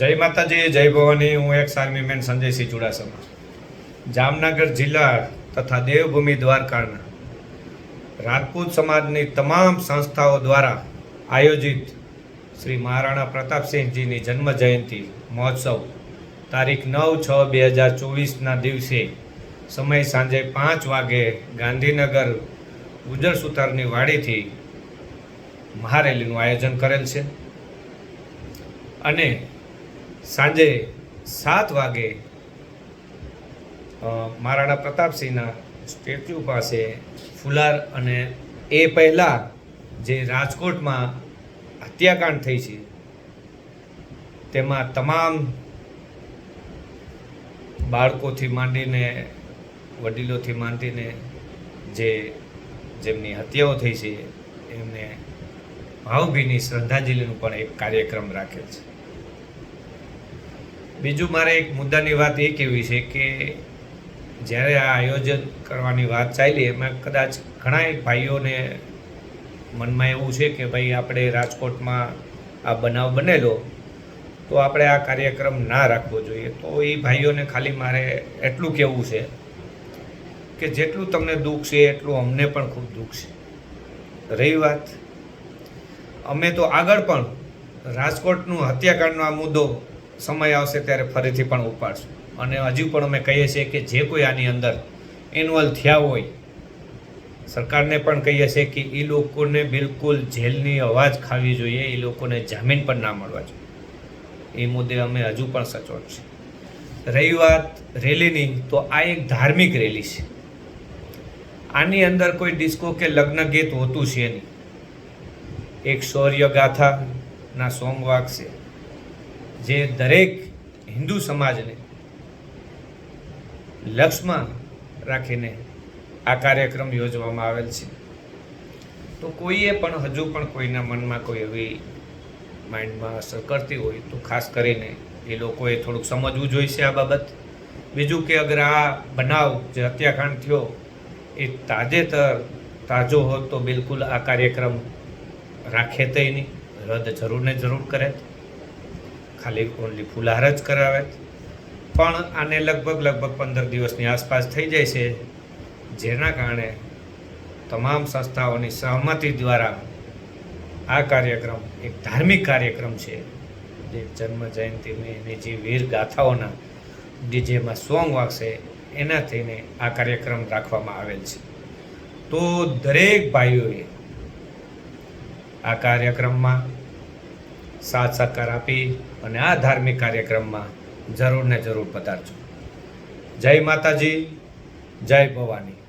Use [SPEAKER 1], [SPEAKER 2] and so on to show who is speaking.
[SPEAKER 1] જય માતાજી, જય ભવાની. હું ex army man Sanjaysinh Chudasama. Jamnagar જિલ્લા તથા દેવભૂમિ દ્વારકાના રાજપૂત સમાજની તમામ સંસ્થાઓ દ્વારા આયોજિત શ્રી મહારાણા પ્રતાપસિંહજીની જન્મ જયંતિ મહોત્સવ તારીખ નવ છ બે હજાર ચોવીસના દિવસે સમય સાંજે પાંચ વાગે ગાંધીનગર ગુજર સુતારની વાડીથી મહારેલીનું આયોજન કરેલ છે. અને સાંજે સાત વાગે મહારાણા પ્રતાપસિંહના સ્ટેચ્યુ પાસે ફુલાર અને એ પહેલાં જે રાજકોટમાં હત્યાકાંડ થઈ છે, તેમાં તમામ બાળકોથી માંડીને, વડીલોથી માંડીને જે જેમની હત્યાઓ થઈ છે, એમને ભાવભીની શ્રદ્ધાંજલિનું પણ એક કાર્યક્રમ રાખેલ છે. બીજું મારે એક મુદ્દાની વાત એ કહેવી છે કે જ્યારે આ આયોજન કરવાની વાત ચાલી, એમાં કદાચ ઘણા ભાઈઓને મનમાં એવું છે કે ભાઈ, આપણે રાજકોટમાં આ બનાવ બનેલો, તો આપણે આ કાર્યક્રમ ના રાખવો જોઈએ. તો એ ભાઈઓને ખાલી મારે એટલું કહેવું છે કે જેટલું તમને દુઃખ છે, એટલું અમને પણ ખૂબ દુઃખ છે. રહી વાત. અમે તો આગળ પણ રાજકોટનું હત્યાકાંડનો આ મુદ્દો સમય આવશે ત્યારે ફરીથી પણ ઉપાડશું. અને હજુ પણ અમે કહીએ છીએ કે જે કોઈ આની અંદર ઇન્વોલ્વ થયા હોય, સરકારને પણ કહીએ છીએ કે એ લોકોને બિલકુલ જેલની અવાજ ખાવી જોઈએ એ લોકોને જામીન પણ ના મળવા જોઈએ. એ મુદ્દે અમે હજુ પણ સચોટ છે રહી વાત રેલીની, તો આ એક ધાર્મિક રેલી છે. આની અંદર કોઈ ડિસ્કો કે લગ્ન ગીત હોતું છે નહીં. એક શૌર્ય ગાથાના સોંગ વાગશે. જે દરેક હિન્દુ સમાજને લક્ષમાં રાખીને આ કાર્યક્રમ યોજવામાં આવેલ છે. તો કોઈએ પણ હજુ પણ કોઈના મનમાં કોઈ એવી માઇન્ડમાં અસર કરતી હોય તો ખાસ કરીને એ લોકોએ થોડુંક સમજવું જોઈશે આ બાબત. બીજું કે અગર આ બનાવ જે હત્યાકાંડ થયો એ તાજેતર તાજો હોત તો બિલકુલ આ કાર્યક્રમ રાખે તે નહીં. રદ જરૂર ને જરૂર કરે. ખાલી ઓનલી ફુલહાર જ કરાવે. પણ આને લગભગ લગભગ પંદર દિવસની આસપાસ થઈ જાય છે. જેના કારણે તમામ સંસ્થાઓની સહમતિ દ્વારા આ કાર્યક્રમ એક ધાર્મિક કાર્યક્રમ છે. જે જન્મ જયંતિની એની જે વીર ગાથાઓના ડીજેમાં સોંગ વાગશે, એના થઈને આ કાર્યક્રમ રાખવામાં આવેલ છે. તો દરેક ભાઈઓએ આ કાર્યક્રમમાં સાથ સહકાર આપી અને આ ધાર્મિક કાર્યક્રમમાં જરૂર ને જરૂર પધારજો. જય માતાજી, જય ભવાની.